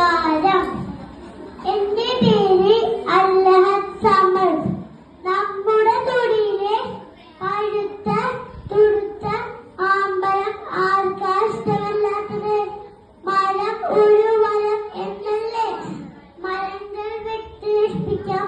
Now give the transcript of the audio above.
നമസ്കാരം എന്റെ പേര് അല്ലഹദ് സമർ നമ്മുടെ തൊടിയിലെ പഴുത്ത തുടുത്ത ആമ്പഴം ആർക്കാ ഇഷ്ടമല്ലാത്തത്? മരം ഒരു മരം എന്നല്ലേ? മരങ്ങൾ വെട്ടി നശിപ്പിക്കാൻ